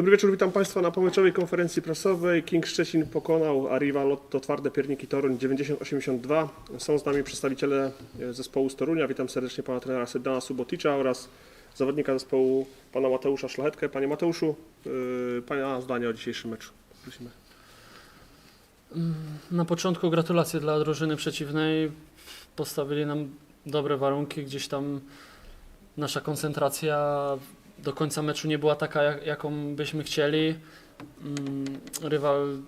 Dobry wieczór, witam Państwa na pomyczowej konferencji prasowej. King Szczecin pokonał Arriva Lotto Twarde Pierniki Toruń 90-82. Są z nami przedstawiciele e, zespołu z Torunia. Witam serdecznie pana trenera Sydana Suboticza oraz zawodnika zespołu pana Mateusza Szlachetkę. Panie Mateuszu, yy, pana zdanie o dzisiejszym meczu. Prosimy. Na początku gratulacje dla drużyny przeciwnej. Postawili nam dobre warunki. Gdzieś tam nasza koncentracja do końca meczu nie była taka, jak, jaką byśmy chcieli. Mm, Rywal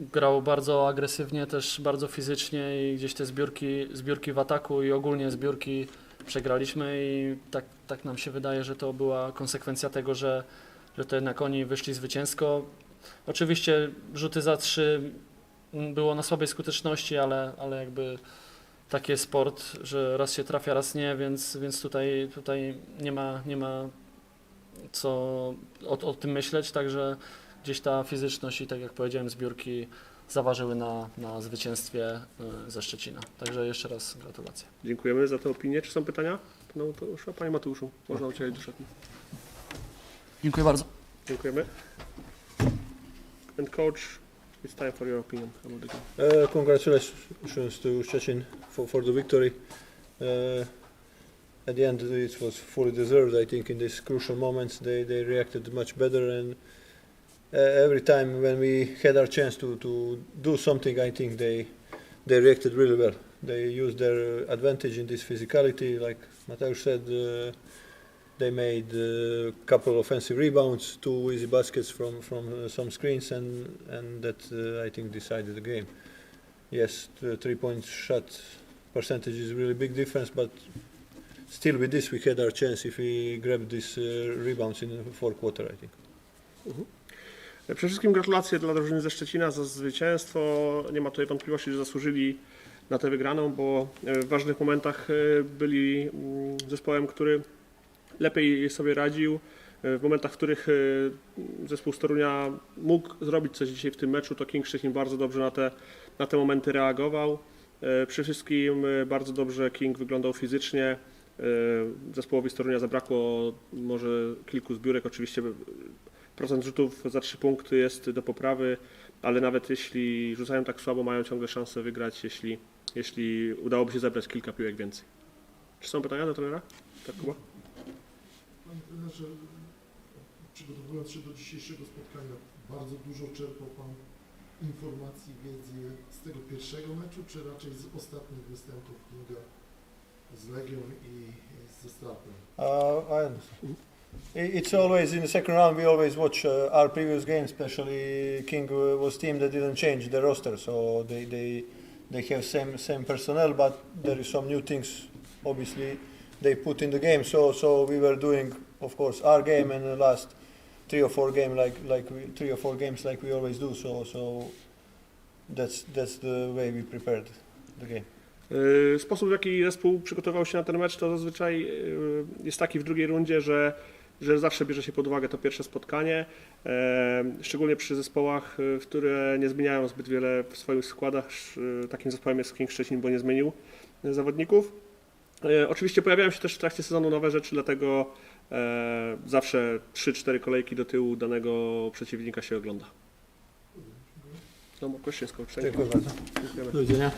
grał bardzo agresywnie, też bardzo fizycznie i gdzieś te zbiórki, zbiórki w ataku i ogólnie zbiórki przegraliśmy i tak, tak nam się wydaje, że to była konsekwencja tego, że, że to jednak oni wyszli zwycięsko. Oczywiście rzuty za trzy było na słabej skuteczności, ale, ale jakby taki sport, że raz się trafia, raz nie, więc, więc tutaj, tutaj nie, ma, nie ma co o, o tym myśleć, także gdzieś ta fizyczność i tak jak powiedziałem zbiórki zaważyły na, na zwycięstwie y, ze Szczecina. Także jeszcze raz gratulacje. Dziękujemy za tę opinię. Czy są pytania? Panie Mateuszu, Panie Mateuszu można udzielić do szatni. Dziękuję bardzo. Dziękujemy. And coach, it's time for your opinion about the game. Uh, congratulations to Szczecin for, for the victory. Uh, at the end, it was fully deserved. I think in these crucial moments they, they reacted much better, and uh, every time when we had our chance to, to do something, I think they they reacted really well. They used their advantage in this physicality, like Mateusz said. Uh, they made a couple of offensive rebounds, two easy baskets from from uh, some screens, and and that uh, I think decided the game. Yes, the three-point shot percentage is really big difference, but still with this we had our chance if we grabbed these uh, rebounds in the fourth quarter, I think. Przede wszystkim gratulacje dla drużyny ze Szczecina za zwycięstwo. Nie ma tutaj wątpliwości, że zasłużyli na tę wygraną, bo e, w ważnych momentach e, byli mm, zespołem, który lepiej sobie radził. E, W momentach, w których e, zespół z Torunia mógł zrobić coś dzisiaj w tym meczu, to King Szczecin bardzo dobrze na te, na te momenty reagował. E, Przede wszystkim e, bardzo dobrze King wyglądał fizycznie. E, Zespołowi z Torunia zabrakło może kilku zbiórek. Oczywiście procent rzutów za trzy punkty jest do poprawy, ale nawet jeśli rzucają tak słabo, mają ciągle szansę wygrać, jeśli, jeśli udałoby się zebrać kilka piłek więcej. Czy są pytania do trenera? Tak, Kuba? Przygotowując się do dzisiejszego spotkania, bardzo dużo czerpał Pan informacji, wiedzy z tego pierwszego meczu, czy raczej z ostatnich występów Kinga understand. It's always in the second round. We always watch uh, our previous games, especially King uh, was team that didn't change the roster, so they they they have same same personnel, but there is some new things. Obviously, they put in the game. So so we were doing, of course, our game and the last three or four game like like we, three or four games like we always do. So so that's that's the way we prepared the game. Yy, Sposób, w jaki zespół przygotował się na ten mecz, to zazwyczaj yy, jest taki w drugiej rundzie, że, że zawsze bierze się pod uwagę to pierwsze spotkanie, e, szczególnie przy zespołach, które nie zmieniają zbyt wiele w swoich składach. Takim zespołem jest King Szczecin, bo nie zmienił zawodników. Oczywiście pojawiają się też w trakcie sezonu nowe rzeczy, dlatego zawsze 3-4 kolejki do tyłu danego przeciwnika się ogląda. No, you. Dziękuję bardzo. Do widzenia.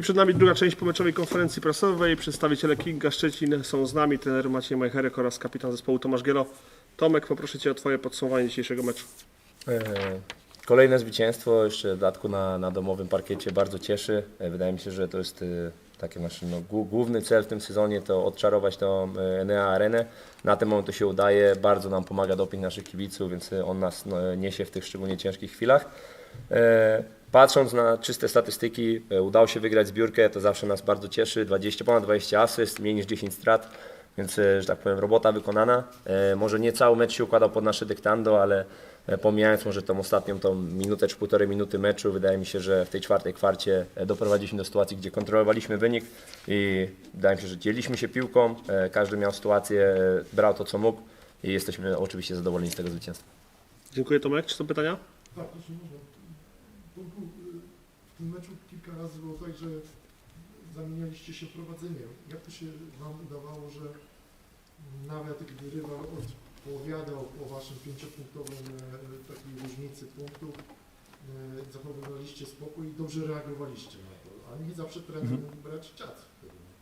I przed nami druga część pomeczowej konferencji prasowej. Przedstawiciele Kinga Szczecin są z nami, trener Maciej Majcherek oraz kapitan zespołu Tomasz Gielo. Tomek, poproszę Cię o Twoje podsumowanie dzisiejszego meczu. E, Kolejne zwycięstwo, jeszcze w dodatku na, na domowym parkiecie, bardzo cieszy. E, Wydaje mi się, że to jest e, taki nasz no, głó- główny cel w tym sezonie, to odczarować tą Enea Arenę. Na ten moment to się udaje, bardzo nam pomaga doping naszych kibiców, więc on nas no, niesie w tych szczególnie ciężkich chwilach. Patrząc na czyste statystyki, e, udało się wygrać zbiórkę, to zawsze nas bardzo cieszy. 20, ponad 20 asyst, mniej niż 10 strat, więc, e, że tak powiem, robota wykonana. E, Może nie cały mecz się układał pod nasze dyktando, ale pomijając może tą ostatnią tą minutę czy półtorej minuty meczu, wydaje mi się, że w tej czwartej kwarcie doprowadziliśmy do sytuacji, gdzie kontrolowaliśmy wynik i wydaje mi się, że dzieliliśmy się piłką, każdy miał sytuację, brał to co mógł i jesteśmy oczywiście zadowoleni z tego zwycięstwa. Dziękuję Tomek. Czy są pytania? Tak, proszę w tym meczu kilka razy było tak, że zamienialiście się prowadzeniem. Jak to się Wam udawało, że nawet gdy rywal odpowiadał po Waszym pięciopunktowym e, takiej różnicy punktów, e, zachowywaliście spokój i dobrze reagowaliście na to, a nie zawsze trener Mhm. brać czas.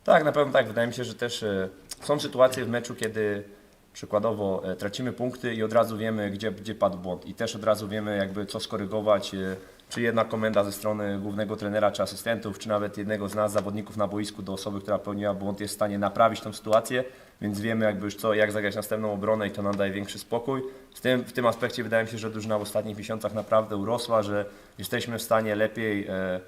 Tak, na pewno tak. Wydaje mi się, że też e, są sytuacje w meczu, kiedy przykładowo tracimy punkty i od razu wiemy, gdzie, gdzie padł błąd. I też od razu wiemy, jakby co skorygować. Czy jedna komenda ze strony głównego trenera, czy asystentów, czy nawet jednego z nas, zawodników na boisku, do osoby, która popełniła błąd, jest w stanie naprawić tą sytuację, więc wiemy jakby już co, jak zagrać następną obronę i to nam daje większy spokój. W tym, w tym aspekcie wydaje mi się, że drużyna w ostatnich miesiącach naprawdę urosła, że jesteśmy w stanie lepiej e,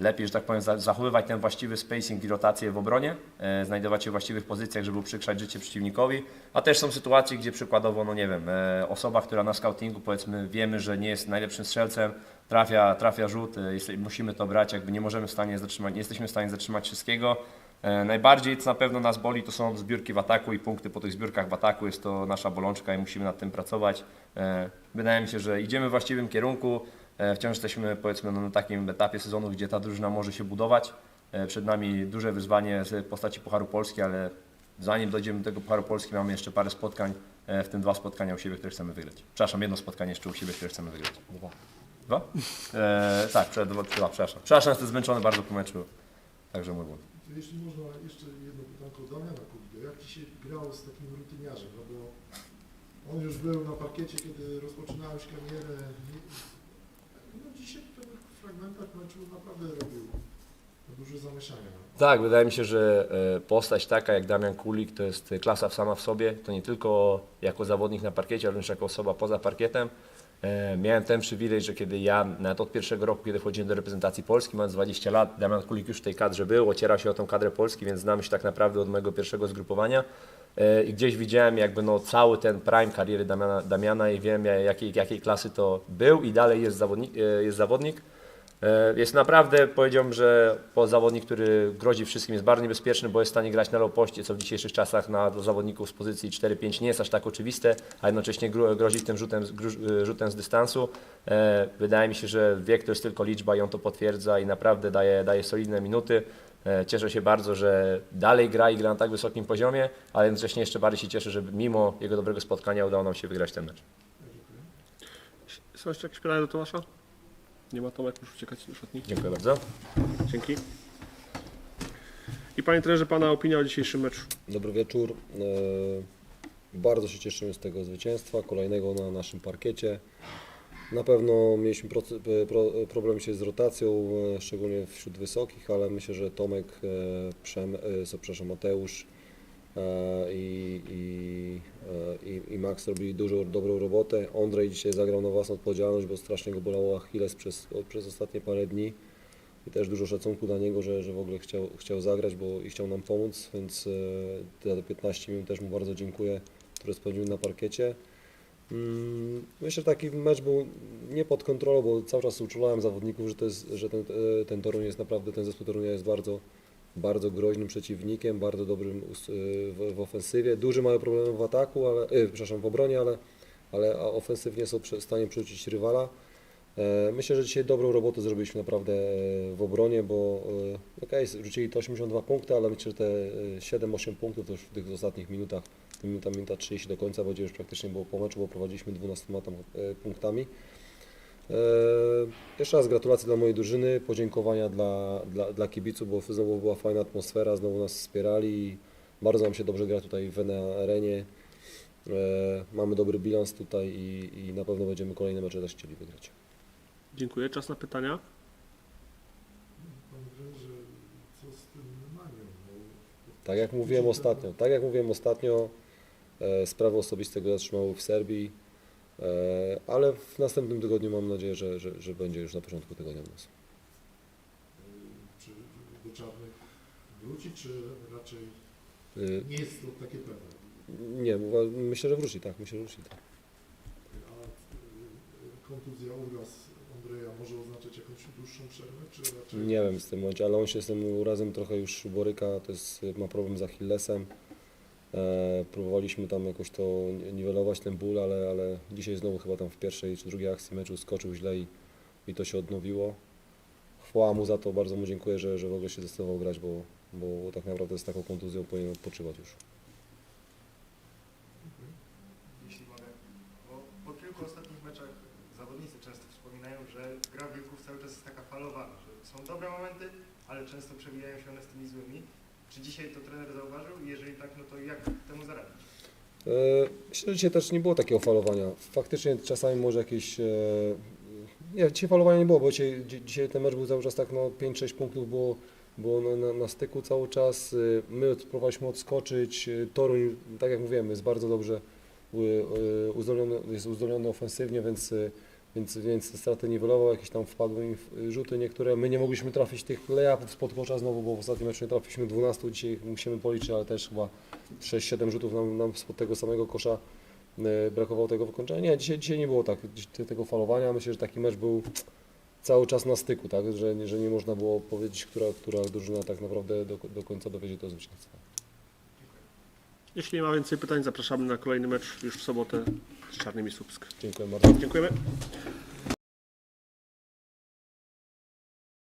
lepiej, że tak powiem, za- zachowywać ten właściwy spacing i rotację w obronie, e, znajdować się w właściwych pozycjach, żeby uprzykrzać życie przeciwnikowi, a też są sytuacje, gdzie przykładowo, no nie wiem, e, osoba, która na scoutingu powiedzmy wiemy, że nie jest najlepszym strzelcem, trafia, trafia rzut, e, musimy to brać, jakby nie możemy w stanie zatrzymać, nie jesteśmy w stanie zatrzymać wszystkiego. E, Najbardziej, co na pewno nas boli, to są zbiórki w ataku i punkty po tych zbiórkach w ataku. Jest to nasza bolączka i musimy nad tym pracować. E, Wydaje mi się, że idziemy w właściwym kierunku. E, Wciąż jesteśmy powiedzmy no, na takim etapie sezonu, gdzie ta drużyna może się budować. E, Przed nami duże wyzwanie z postaci Pucharu Polski, ale zanim dojdziemy do tego Pucharu Polski mamy jeszcze parę spotkań, e, w tym dwa spotkania u siebie, które chcemy wygrać. Przepraszam, jedno spotkanie jeszcze u siebie, które chcemy wygrać. Dwa. Dwa? E, tak, prze- dwa, dwa, przepraszam. Przepraszam, jestem zmęczony bardzo po meczu. Także mój błąd. Jeśli można jeszcze jedno pytanko do Damiana Kubido. Jak Ci się grało z takim rutyniarzem? No bo on już był na parkiecie, kiedy rozpoczynałeś karierę. No dzisiaj w pewnych fragmentach meczu naprawdę robił duże zamieszania. Tak, wydaje mi się, że e, postać taka jak Damian Kulik to jest klasa sama w sobie. To nie tylko jako zawodnik na parkiecie, ale również jako osoba poza parkietem. E, Miałem ten przywilej, że kiedy ja, nawet od pierwszego roku, kiedy wchodziłem do reprezentacji Polski, mając 20 lat, Damian Kulik już w tej kadrze był, ocierał się o tą kadrę Polski, więc znam się tak naprawdę od mojego pierwszego zgrupowania. E, I gdzieś widziałem jakby no cały ten prime kariery Damiana, Damiana i wiem jakiej, jakiej klasy to był i dalej jest zawodnik. e, Jest zawodnik. E, Jest naprawdę, powiedziałbym, że zawodnik, który grozi wszystkim, jest bardzo niebezpieczny, bo jest w stanie grać na low poście, co w dzisiejszych czasach na zawodników z pozycji 4-5 nie jest aż tak oczywiste, a jednocześnie gro- grozi tym rzutem, e, rzutem z dystansu. E, Wydaje mi się, że wiek to jest tylko liczba i on to potwierdza i naprawdę daje, daje solidne minuty. Cieszę się bardzo, że dalej gra i gra na tak wysokim poziomie, ale jednocześnie jeszcze bardziej się cieszę, że mimo jego dobrego spotkania udało nam się wygrać ten mecz. Są jeszcze jakieś pytania do Tomasza? Nie ma Tomek, już uciekać do szatni. Dziękuję bardzo. Dzięki. I Panie trenerze, Pana opinia o dzisiejszym meczu? Dobry wieczór. E, Bardzo się cieszymy z tego zwycięstwa, kolejnego na naszym parkiecie. Na pewno mieliśmy e, pro, problem się z rotacją, e, szczególnie wśród wysokich, ale myślę, że Tomek, e, Przem, e, so, przepraszam, Mateusz e, i, i, e, i, i Max robili dużo dobrą robotę. Ondrej dzisiaj zagrał na własną odpowiedzialność, bo strasznie go bolało Achilles przez, przez ostatnie parę dni. I też dużo szacunku dla niego, że, że w ogóle chciał, chciał zagrać bo, i chciał nam pomóc, więc e, za te 15 minut też mu bardzo dziękuję, które spędził na parkiecie. Mm, Myślę, że taki mecz był nie pod kontrolą, bo cały czas uczulałem zawodników, że, to jest, że ten, e, ten Toruń jest naprawdę, ten zespół Torunia jest bardzo, bardzo groźnym przeciwnikiem, bardzo dobrym e, w, w ofensywie. Duży mają problemy w ataku, ale, e, przepraszam, w obronie, ale, ale ofensywnie są w stanie przerzucić rywala. E, Myślę, że dzisiaj dobrą robotę zrobiliśmy naprawdę e, w obronie, bo e, okej, rzucili to 82 punkty, ale myślę, że te e, 7-8 punktów to już w tych ostatnich minutach, minuta, minuta 30 do końca, bo już praktycznie było po meczu, bo prowadziliśmy 12 tam, e, punktami. E, jeszcze raz gratulacje dla mojej drużyny, podziękowania dla, dla, dla kibiców, bo znowu była fajna atmosfera, znowu nas wspierali i bardzo nam się dobrze gra tutaj w Ene Arenie. E, mamy dobry bilans tutaj i, i na pewno będziemy kolejne mecze też chcieli wygrać. Dziękuję. Czas na pytania. Tak jak mówiłem ostatnio, tak jak mówiłem ostatnio, e, sprawy osobiste go zatrzymały w Serbii, ale w następnym tygodniu mam nadzieję, że, że, że będzie już na początku tygodnia u nas. czy do czarnych wróci, czy raczej E, nie jest to takie pewne? nie, myślę, że wróci, tak, myślę, że wróci. Tak. A y, kontuzja uraz Andrzeja może oznaczać jakąś dłuższą przerwę, czy raczej... Nie wiem z tym momencie, ale on się z tym urazem trochę już boryka, to jest, ma problem z Achillesem. E, próbowaliśmy tam jakoś to niwelować ten ból, ale, ale dzisiaj znowu chyba tam w pierwszej czy drugiej akcji meczu skoczył źle i, i to się odnowiło. Chwała mu za to, bardzo mu dziękuję, że, że w ogóle się zdecydował grać, bo, bo tak naprawdę z taką kontuzją powinien odpoczywać już. jeśli mogę. Po kilku ostatnich meczach zawodnicy często wspominają, że gra Wilków cały czas jest taka falowana, że są dobre momenty, ale często przewijają się one z tymi złymi. Czy dzisiaj to trener zauważył? Jeżeli tak, no to jak temu zaradzić? E, Myślę, że dzisiaj też nie było takiego falowania. Faktycznie czasami może jakieś. e, Nie, dzisiaj falowania nie było, bo dzisiaj, dzi- dzisiaj ten mecz był cały czas tak, no 5-6 punktów było, było na, na, na styku cały czas. E, My próbowaliśmy odskoczyć. Toruń, tak jak mówiłem, jest bardzo dobrze uzdolniony, jest uzdolniony ofensywnie, więc, więc, więc straty niwelował, jakieś tam wpadły im w- rzuty niektóre. My nie mogliśmy trafić tych layupów spod kosza znowu, bo w ostatnim meczu nie trafiliśmy 12, dzisiaj musimy policzyć, ale też chyba 6-7 rzutów nam, nam spod tego samego kosza e, brakowało tego wykończenia. Nie, dzisiaj, dzisiaj nie było tak, tego falowania. Myślę, że taki mecz był cały czas na styku, tak? że, że nie można było powiedzieć, która, która drużyna tak naprawdę do, do końca dowiedzie do zwycięstwa. Jeśli nie ma więcej pytań, zapraszamy na kolejny mecz już w sobotę z Czarnymi Słupsk. Dziękuję bardzo. Dziękujemy.